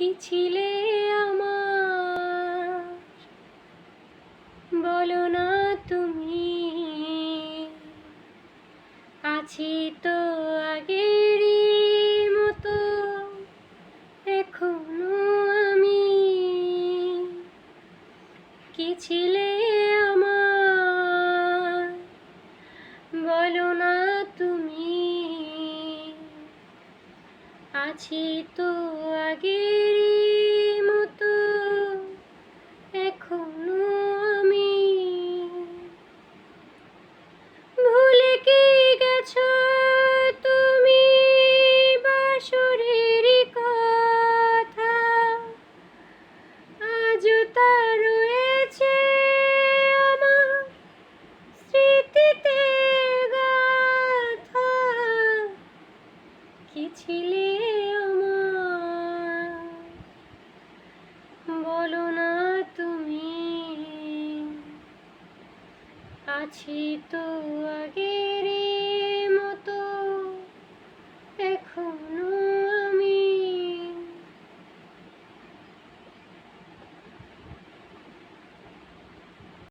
কি ছিলে আমার? বলো না তুমি। আছি তো আগের মতো আমি। কি ছিলে আছি তো আগের মতো, এখনও আমি। ভুলে কি গেছ তুমি বাসরের কথা? আজও তা রয়েছে আমার স্মৃতিতে গাথা। কি ছিলে বলো না তুমি। আছি তো আগের মতো এখনও